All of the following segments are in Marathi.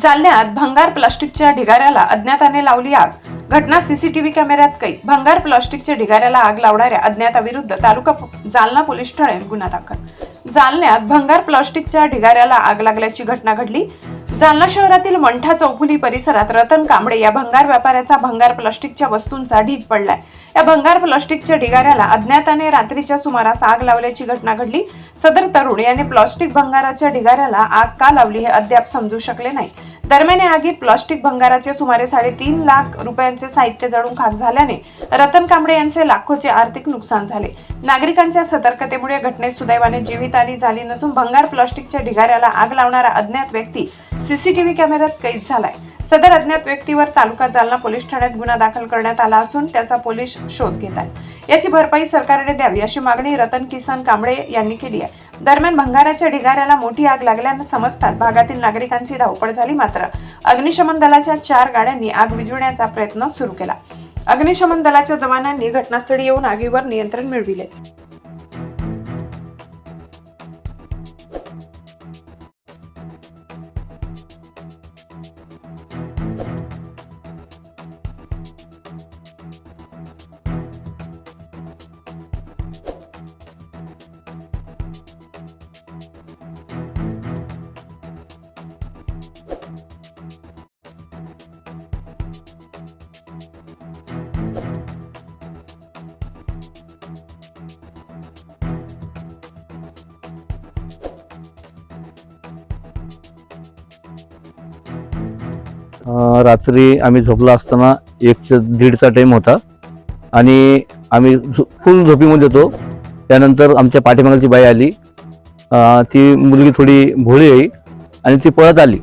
जालन्यात भंगार प्लास्टिकच्या ढिगाऱ्याला अज्ञाताने लावली आग. घटना सीसीटीव्ही कॅमेऱ्यात कैद. भंगार प्लास्टिकच्या ढिगाऱ्याला आग लावणाऱ्या अज्ञाताविरुद्ध तालुका जालना पोलीस ठाण्यात गुन्हा दाखल. जालन्यात भंगार प्लास्टिकच्या ढिगाऱ्याला आग लागल्याची घटना घडली. जालना शहरातील मंठा चौफुली परिसरात रतन कांबळे या भंगार व्यापाऱ्याचा भंगार प्लास्टिकच्या वस्तूंचा ढीग पडलाय. या भंगार प्लास्टिकच्या ढिगाऱ्याला अज्ञाताने रात्रीच्या सुमारास आग लावल्याची घटना घडली. सदर तरुण याने प्लास्टिक भंगाराच्या ढिगाऱ्याला आग का लावली हे अद्याप समजू शकले नाही. दरम्यान या आगीत प्लास्टिक भंगाराचे सुमारे साडेतीन लाख रुपयांचे साहित्य जळून खाक झाल्याने रतन कांबळे यांचे लाखोचे आर्थिक नुकसान झाले. नागरिकांच्या सतर्कतेमुळे घटनेत सुदैवाने जीवितहानी झाली नसून भंगार प्लास्टिकच्या ढिगाऱ्याला आग लावणारा अज्ञात व्यक्ती सीसीटीव्ही कॅमेऱ्यात कैद झालाय. सदर अज्ञात व्यक्तीवर तालुका जालना पोलीस ठाण्यात गुन्हा दाखल करण्यात आला असून त्याचा पोलीस शोध घेत आहे याची भरपाई सरकारने द्यावी अशी मागणी रतन किसन कांबळे यांनी केली आहे. दरम्यान भंगाराच्या ढिगाऱ्याला मोठी आग लागल्यानं समजतात भागातील नागरिकांची धावपळ झाली मात्र अग्निशमन दलाच्या चार गाड्यांनी आग विझवण्याचा प्रयत्न सुरू केला. अग्निशमन दलाच्या जवानांनी घटनास्थळी येऊन आगीवर नियंत्रण मिळविले. रात्री आम्ही झोपला असताना एकच्या दीडचा टाईम होता. आणि आम्ही झो- फुल झोपीमध्ये होतो. त्यानंतर आमच्या पाठीमागची बाई आली. ती मुलगी थोडी भोळी आहे. आणि ती पळत आली.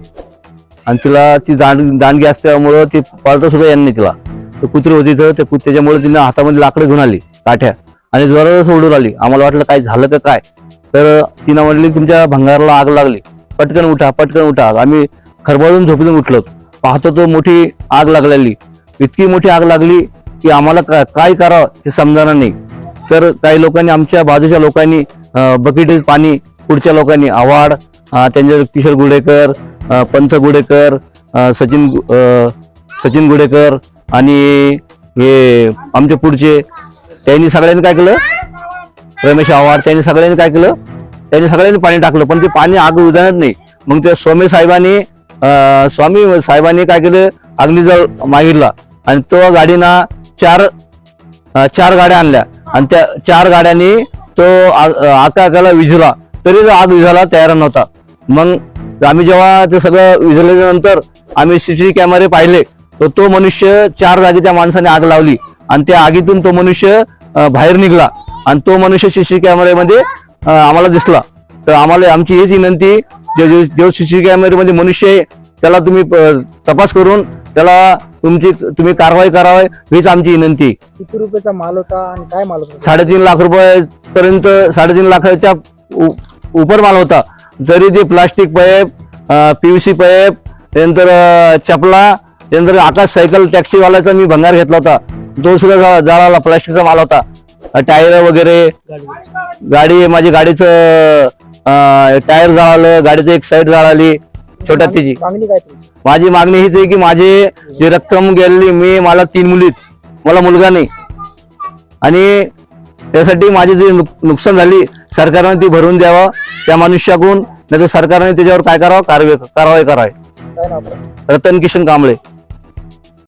आणि तिला ती दांड दांडगी असल्यामुळं ती पळता सुद्धा यांनी तिला. ते कुत्री होती तर त्या कुत- त्याच्यामुळे तिने हातामध्ये लाकडं घेऊन आली काठ्या. आणि जोरात सोडून आली आम्हाला वाटलं काय झालं का काय? तर तिनं म्हटली तुमच्या भंगाराला आग लागली. पटकन उठा पटकन उठा. आम्ही खरबळून झोपून उठलो. पाहतो तो मोठी आग लागलेली. इतकी मोठी आग लागली की आम्हाला का- काय करावं हे समजणार नाही. तर काही लोकांनी आमच्या बाजूच्या लोकांनी बकेट पाणी पुढच्या लोकांनी आव्हाड त्यांच्या किशोर गुडेकर अं, पंथ गुडेकर सचिन सचिन गुडेकर आणि हे आमचे पुढचे त्यांनी सगळ्यांनी काय केलं? रमेश आव्हाड त्यांनी सगळ्यांनी काय केलं? त्यांनी सगळ्यांनी पाणी टाकलं पण ते पाणी आग उदाहरत नाही. मग ते सोमे साहेबांनी स्वामी साहेबांनी काय केलं? अग्निजळ मागितला आणि तो गाडीना चार चार गाड्या आणल्या. आणि त्या चार गाड्यांनी तो आकाकाला विझला. तरी तो आग विझायला तयार नव्हता. मग आम्ही जेव्हा ते सगळं विझल्याच्या नंतर आम्ही सीसीटीव्ही कॅमेरे पाहिले तर तो मनुष्य चार जागी त्या माणसाने आग लावली. आणि त्या आगीतून तो मनुष्य बाहेर निघला. आणि तो मनुष्य सी कॅमेऱ्यामध्ये आम्हाला दिसला. तर आम्हाला आमची हीच विनंती जे जे- जो सीसीटीव्ही कॅमेऱ्यामध्ये मनुष्य आहे त्याला तुम्ही तपास करून त्याला तुमची तुम्ही कारवाई करावी हीच आमची विनंती. किती रुपयाचा माल होता आणि काय माल होता? साडेतीन लाख रुपये पर्यंत साडेतीन लाखाच्या उपर माल होता. जरी ते प्लास्टिक पाईप पीव्हीसी पाईप त्यानंतर चपला त्यानंतर आकाश सायकल टॅक्सीवाल्याचा मी भंगार घेतला होता. तो सुद्धा जा- जळाला प्लास्टिकचा माल होता. टायर वगैरे गाडी माझी गाडीचं टायर जळालं गाडीचं एक साईड जळाली छोट्या तिची. मागणी काय तुमची? माझी मागणी हीच आहे की माझे जे रक्कम गेलेली मी मला तीन मुलीत मला मुलगा नाही. आणि त्यासाठी माझी जी नुक- नुकसान झाली सरकारने ती भरून द्यावं त्या मनुष्याकडून नाही तर सरकारने त्याच्यावर काय करावं? कारवाई कारवाई करावी. रतन किशन कांबळे.